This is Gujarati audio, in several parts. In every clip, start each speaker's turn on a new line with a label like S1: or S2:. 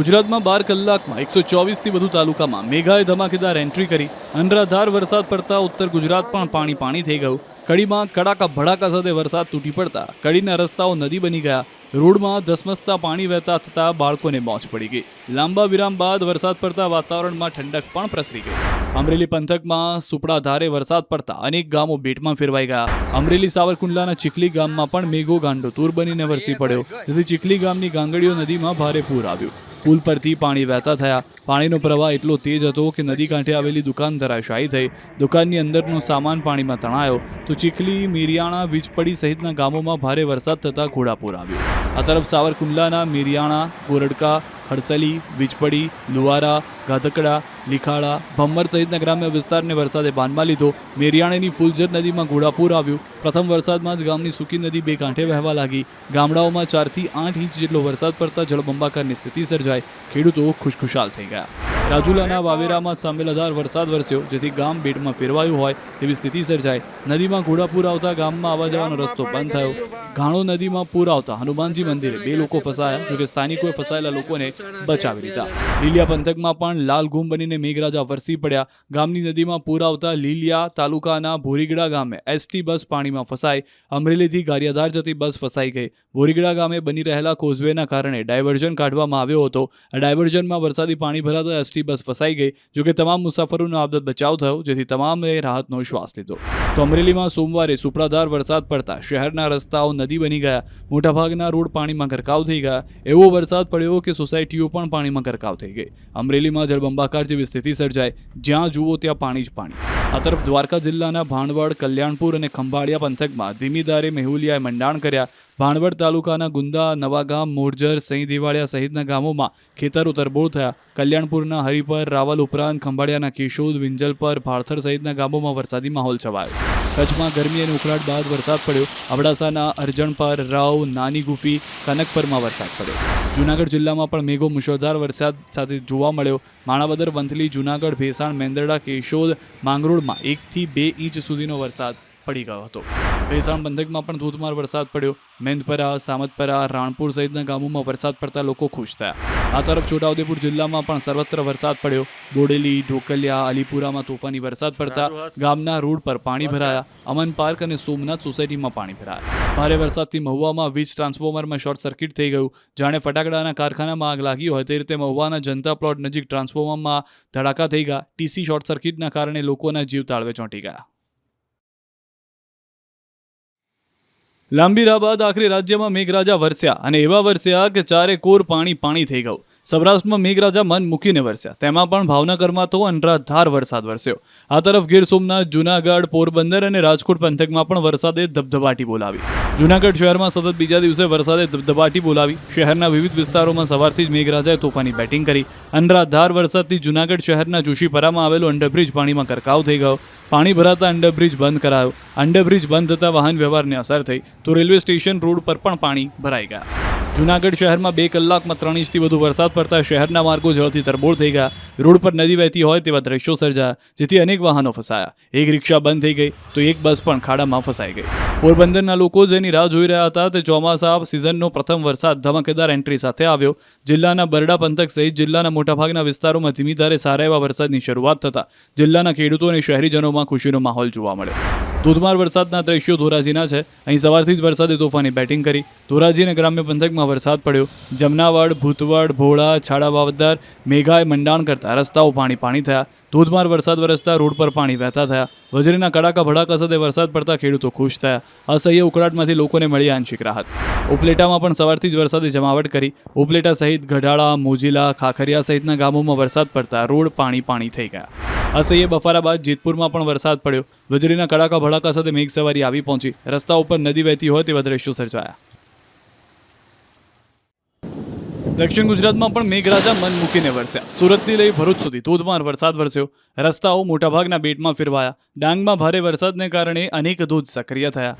S1: ગુજરાતમાં બાર કલાકમાં એકસો ચોવીસથી વધુ તાલુકામાં મેઘાએ ધમાકેદાર એન્ટ્રી કરી. અનરાધાર વરસાદ પડતા ઉત્તર ગુજરાત પણ પાણી પાણી થઈ ગયું. કડીમાં કડાકા ભડાકા સાથે વરસાદ તૂટી પડતા કડીના રસ્તાઓ નદી બની ગયા. રોડમાં ધસમસતા પાણી વહેતા થતાં બાળકોને મોજ પડી ગઈ. લાંબા વિરામ બાદ વરસાદ પડતા વાતાવરણમાં ઠંડક પણ પ્રસરી ગઈ. અમરેલી પંથકમાં સુપડા ધારે વરસાદ પડતા અનેક ગામો બેટમાં ફેરવાઈ ગયા. અમરેલી સાવરકુંડલાના ચીખલી ગામમાં પણ મેઘો ગાંડો તૂર બનીને વરસી પડ્યો. જેથી ચીખલી ગામની ગાંગડીઓ નદીમાં ભારે પૂર આવ્યું. પુલ પરથી પાણી વહેતા થયા. પાણીનો પ્રવાહ એટલો તેજ હતો કે નદી કાંઠે આવેલી દુકાન ધરાશાયી થઈ. દુકાનની અંદરનો સામાન પાણીમાં તણાયો. તો ચીખલી મિરિયાણા, વીજપડી સહિતના ગામોમાં ભારે વરસાદ થતાં ઘોડાપૂર આવ્યું. આ તરફ સાવરકુંડલાના મિરિયાણા, ગોરડકા, ખડસલી, વીજપડી, લુવારા, ગાધકડા લીખાડા ભમ્મર સહિતના ગ્રામ્ય વિસ્તારને વરસાદે બાનમાં લીધો. મેરિયાણીની ફુલજર નદીમાં ઘોડાપૂર આવ્યું. પ્રથમ વરસાદમાં જ ગામની સૂકી નદી બે કાંઠે વહેવા લાગી. ગામડાઓમાં ચારથી આઠ ઇંચ જેટલો વરસાદ પડતા જળબંબાકારની સ્થિતિ સર્જાઈ. ખેડૂતો ખુશખુશાલ થઈ ગયા. રાજુલાના વાવેરામાં સામેલધાર વરસાદ વરસ્યો, જેથી ગામ બેટમાં ફેરવાયું હોય તેવી સ્થિતિ સર્જાઈ. નદીમાં ઘોડાપૂર આવતા ગામમાં આવવા જવાનો રસ્તો બંધ થયો. ઘાણો નદીમાં પૂર આવતા હનુમાનજી મંદિરે બે લોકો ફસાયા, જોકે સ્થાનિકોએ ફસાયેલા લોકોને બચાવી લીધા. લીલિયા પંથકમાં પણ લાલઘૂમ બનીને મેઘરાજા વરસી પડ્યા. ગામની નદીમાં પૂર આવતા લીલિયા તાલુકાના ભોરીગડા ગામે એસટી બસ પાણીમાં ફસાઈ. અમરેલીથી ગારિયાધાર જતી બસ ફસાઈ ગઈ. ભોરીગડા ગામે બની રહેલા કોઝવેના કારણે ડાયવર્ઝન કાઢવામાં આવ્યો હતો. આ ડાયવર્ઝનમાં વરસાદી પાણી ભરાતા એસટી બસ ફસાઈ ગઈ, જોકે તમામ મુસાફરોનો આપદત બચાવ થયો, જેથી તમામે રાહતનો શ્વાસ લીધો. તો અમરેલીમાં સોમવારે સુપડાધાર વરસાદ પડતા શહેરના રસ્તાઓ નદી બની ગયા. મોટાભાગના રોડ પાણીમાં ગરકાવ થઈ ગયા. એવો વરસાદ પડ્યો કે સોસાયટીઓ પણ પાણીમાં ગરકાવ થઈ ગઈ. અમરેલીમાં જળબંબાકાર જેવી સ્થિતિ સર્જાય. જ્યાં જુઓ ત્યાં પાણી જ પાણી. આ તરફ દ્વારકા જિલ્લાના ભાણવડ કલ્યાણપુર અને ખંભાળિયા પંથકમાં ધીમી ધારે મેહુલિયાએ મંડાણ કર્યા. ભાણવડ તાલુકાના ગુંદા નવાગામ મોરજર સહી દિવાળિયા સહિતના ગામોમાં ખેતર ઉતરબોળ થયા. કલ્યાણપુરના હરિપર, રાવલ ઉપરાંત ખંભાળિયાના કેશોદ, વિંજલપર, ભાળથર સહિતના ગામોમાં વરસાદી માહોલ છવાયો. કચ્છમાં ગરમી અને ઉકળાટ બાદ વરસાદ પડ્યો. અબડાસાના અરજણપર, રાવ, નાની ગુફી, કનકપરમાં વરસાદ પડ્યો. જૂનાગઢ જિલ્લામાં પણ મેઘો મુશળધાર વરસાદ સાથે જોવા મળ્યો. માણાવદર, વંથલી, જૂનાગઢ, ભેસાણ, મેંદરડા, કેશોદ, માંગરોળમાં એકથી બે ઇંચ સુધીનો વરસાદ પડી ગયો હતો. ભેસાણ પંથકમાં પણ ધોધમાર વરસાદ પડ્યો. મેંદપરા, સામતપરા, રાણપુર સહિતના ગામોમાં વરસાદ પડતા લોકો ખુશ થયા. આ તરફ છોટાઉદેપુર જિલ્લામાં પણ સર્વત્ર વરસાદ પડ્યો. બોડેલી, ઢોકલિયા, અલીપુરામાં તોફાની વરસાદ પડતા ગામના રોડ પર પાણી ભરાયા. અમન પાર્ક અને સોમનાથ સોસાયટીમાં પાણી ભરાયા. ભારે વરસાદથી મહુવામાં વીજ ટ્રાન્સફોર્મરમાં શોર્ટ સર્કિટ થઈ ગયું. જાણે ફટાકડાના કારખાનામાં આગ લાગી હોય તે રીતે મહુવાના જનતા પ્લોટ નજીક ટ્રાન્સફોર્મરમાં ધડાકા થઈ ગયા. ટીસી શોર્ટ સર્કિટના કારણે લોકોના જીવ તાળવે ચોંટી ગયા. લાંબી રાહ બાદ આખરે રાજ્યમાં મેઘરાજા વરસ્યા અને એવા વરસ્યા કે ચારે કોર પાણી પાણી થઈ ગયું. સૌરાષ્ટ્રમાં મેઘરાજા મન મૂકીને વરસ્યા. તેમાં પણ ભાવનગરમાં તો અનરાધાર વરસાદ વરસ્યો. આ તરફ ગીર સોમનાથ, જુનાગઢ, પોરબંદર અને રાજકોટ પંથકમાં પણ વરસાદે ધબધબાટી બોલાવી. જુનાગઢ શહેરમાં સતત બીજા દિવસે વરસાદે ધબધબાટી બોલાવી. શહેરના વિવિધ વિસ્તારોમાં સવારથી જ મેઘરાજાએ તોફાની બેટિંગ કરી. અનરાધાર વરસાદથી જુનાગઢ શહેરના જોશીપરામાં આવેલો અંડરબ્રિજ પાણીમાં કરકાવ થઈ ગયો. પાણી ભરાતા અંડરબ્રિજ બંધ કરાયો. અંડરબ્રિજ બંધ થતાં વાહન વ્યવહારને અસર થઈ. તો રેલવે સ્ટેશન રોડ પર પણ પાણી ભરાઈ ગયા. જુનાગઢ શહેરમાં બે કલાકમાં ત્રણ ઇંચથી વધુ વરસાદ પડતા શહેરના માર્ગો જળથી તરબોળ થઈ ગયા. રોડ પર નદી વહેતી હોય તેવા દ્રશ્યો સર્જાયા, જેથી અનેક વાહનો ફસાયા. એક રિક્ષા બંધ થઈ ગઈ, તો એક બસ પણ ખાડામાં ફસાઈ ગઈ. પોરબંદરના લોકો જેની રાહ જોઈ રહ્યા હતા, તે ચોમાસા સિઝનનો પ્રથમ વરસાદ ધમાકેદાર એન્ટ્રી સાથે આવ્યો. જિલ્લાના બરડા પંથક સહિત જિલ્લાના મોટાભાગના વિસ્તારોમાં ધીમી ધારે સારા એવા વરસાદની શરૂઆત થતાં જિલ્લાના ખેડૂતો અને શહેરીજનોમાં ખુશીનો માહોલ જોવા મળ્યો. ધોધમાર વરસાદના દ્રશ્યો ધોરાજીના છે. અહીં સવારથી જ વરસાદે તોફાની બેટિંગ કરી. ધોરાજી અને ગ્રામ્ય પંથકમાં વરસાદ પડ્યો. જમનાવડ, ભૂતવડ, ભોળા, છાડા વાવદર મેઘાએ મંડાણ કરતા રસ્તાઓ પાણી પાણી થયા. ધોધમાર વરસાદ વરસતા રોડ પર પાણી વહેતા થયા. વજરીના કડાકા ભડાકા સાથે વરસાદ પડતા ખેડૂતો ખુશ થયા. અસહ્ય ઉકળાટમાંથી લોકોને મળી આંશિક રાહત. ઉપલેટામાં પણ સવારથી જ વરસાદે જમાવટ કરી. ઉપલેટા સહિત ગઢાળા, મોજીલા, ખાખરિયા સહિતના ગામોમાં વરસાદ પડતા રોડ પાણી પાણી થઈ ગયા. અસહ્ય બફારા બાદ જેતપુરમાં પણ વરસાદ પડ્યો. વીજળીના કડાકા ભડાકા સાથે મેઘ સવારી આવી પહોંચી. રસ્તા ઉપર નદી વહેતી હોય તેવા દ્રશ્યો સર્જાયા. દક્ષિણ ગુજરાતમાં પણ મેઘરાજા મન મૂકીને વરસ્યા. સુરતથી લઈ ભરૂચ સુધી ધોધમાર વરસાદ વરસ્યો. રસ્તાઓ મોટાભાગના બેટમાં ફેરવાયા. ડાંગમાં ભારે વરસાદને કારણે અનેક ધોધ સક્રિય થયા.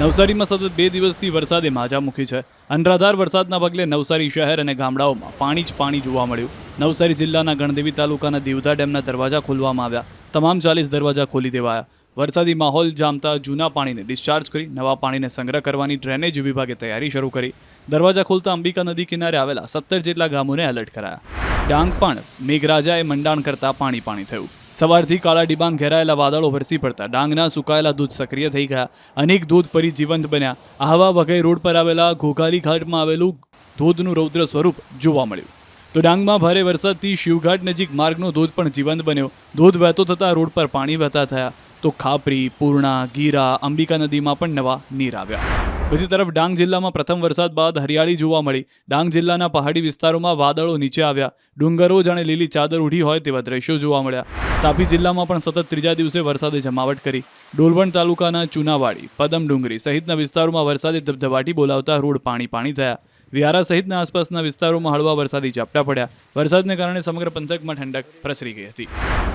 S1: નવસારીમાં સતત બે દિવસથી વરસાદે માજા મૂકી છે. અનરાધાર વરસાદના પગલે નવસારી શહેર અને ગામડાઓમાં પાણી જ પાણી જોવા મળ્યું. નવસારી જિલ્લાના ગણદેવી તાલુકાના દેવધા ડેમના દરવાજા ખોલવામાં આવ્યા. તમામ ચાલીસ દરવાજા ખોલી દેવાયા. વરસાદી માહોલ જામતા જૂના પાણીને ડિસ્ચાર્જ કરી નવા પાણીને સંગ્રહ કરવાની ડ્રેનેજ વિભાગે તૈયારી શરૂ કરી. દરવાજા ખોલતા અંબિકા નદી કિનારે આવેલા સત્તર જેટલા ગામોને એલર્ટ કરાયા. ડાંગ પણ મેઘરાજાએ મંડાણ કરતા પાણી પાણી થયું. સવારથી કાળા ડિબાંગ ઘેરાયેલા વાદળો વરસી પડતા ડાંગના સુકાયેલા દૂધ સક્રિય થઈ ગયા. અનેક દૂધ ફરી જીવંત બન્યા. આહવા વઘઈ રોડ પર આવેલા ઘોઘાલી ઘાટમાં આવેલું ધોધનું રૌદ્ર સ્વરૂપ જોવા મળ્યું. તો ડાંગમાં ભારે વરસાદથી શિવઘાટ નજીક માર્ગનો ધોધ પણ જીવંત બન્યો. ધોધ વહેતો થતાં રોડ પર પાણી વહેતા થયા. તો ખાપરી, પૂર્ણા, ગીરા, અંબિકા નદીમાં પણ નવા નીર આવ્યા. બીજી તરફ ડાંગ જિલ્લામાં પ્રથમ વરસાદ બાદ હરિયાળી જોવા મળી. ડાંગ જિલ્લાના પહાડી વિસ્તારોમાં વાદળો નીચે આવ્યા. ડુંગરો જાણે લીલી ચાદર ઉઢી હોય તેવા દ્રશ્યો જોવા મળ્યા. તાપી જિલ્લામાં પણ સતત ત્રીજા દિવસે વરસાદે જમાવટ કરી. ડોલવણ તાલુકાના ચુનાવાડી પદમ ડુંગરી સહિતના વિસ્તારોમાં વરસાદે ધબધબાટી બોલાવતા રોડ પાણી પાણી થયા. વિહારા સહિતના આસપાસના વિસ્તારોમાં હળવા વરસાદી ઝાપટા પડ્યા. વરસાદને કારણે સમગ્ર પંથકમાં ઠંડક પ્રસરી ગઈ હતી.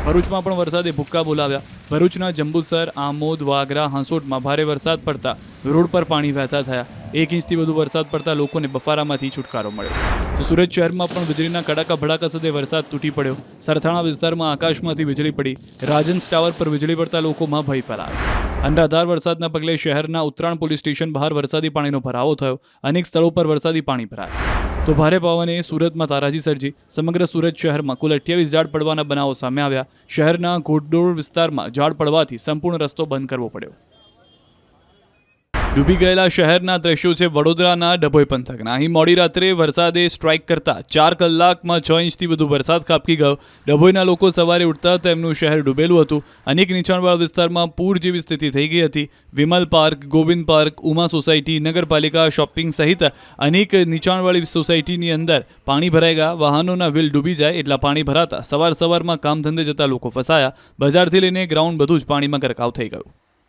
S1: ભરૂચમાં પણ વરસાદે ભૂક્કા બોલાવ્યા. ભરૂચના જંબુસર, આમોદ, વાગરા, હાંસોટમાં ભારે વરસાદ પડતા રોડ પર પાણી વહેતા થયા. એક ઇંચથી વધુ વરસાદ પડતા લોકોને બફારામાંથી છુટકારો મળ્યો. તો સુરત શહેરમાં પણ વીજળીના કડાકા ભડાકા સાથે વરસાદ તૂટી પડ્યો. સરથાણા વિસ્તારમાં આકાશમાંથી વીજળી પડી. રાજન્સ ટાવર પર વીજળી પડતા લોકોમાં ભય ફેલાયો. અનરાધાર વરસાદના પગલે શહેરના ઉત્તરાણ પોલીસ સ્ટેશન બહાર વરસાદી પાણીનો ભરાવો થયો. અનેક સ્થળો પર વરસાદી પાણી ભરાયા. તો ભારે પવને સુરતમાં તારાજી સર્જી. સમગ્ર સુરત શહેરમાં કુલ અઠ્યાવીસ ઝાડ પડવાના બનાવો સામે આવ્યા. શહેરના ઘોડદોડ વિસ્તારમાં ઝાડ પડવાથી સંપૂર્ણ રસ્તો બંધ કરવો પડ્યો. ડૂબી ગયેલા શહેરના દ્રશ્યો છે વડોદરાના ડભોઈ પંથકના. અહીં મોડી રાત્રે વરસાદે સ્ટ્રાઇક કરતા ચાર કલાકમાં છ ઇંચથી વધુ વરસાદ ખાબકી ગયો. ડભોઈના લોકો સવારે ઉઠતા તેમનું શહેર ડૂબેલું હતું. અનેક નીચાણવાળા વિસ્તારમાં પૂર જેવી સ્થિતિ થઈ ગઈ હતી. Vimal park, Govind park, Uma society, નગરપાલિકા, શોપિંગ સહિત અનેક નીચાણવાળી સોસાયટીની અંદર પાણી ભરાઈ ગયા. વાહનોના વ્હીલ ડૂબી જાય એટલા પાણી ભરાતા સવાર સવારમાં કામ ધંધે જતા લોકો ફસાયા. બજારથી લઈને ગ્રાઉન્ડ બધું જ પાણીમાં ગરકાવ થઈ ગયું.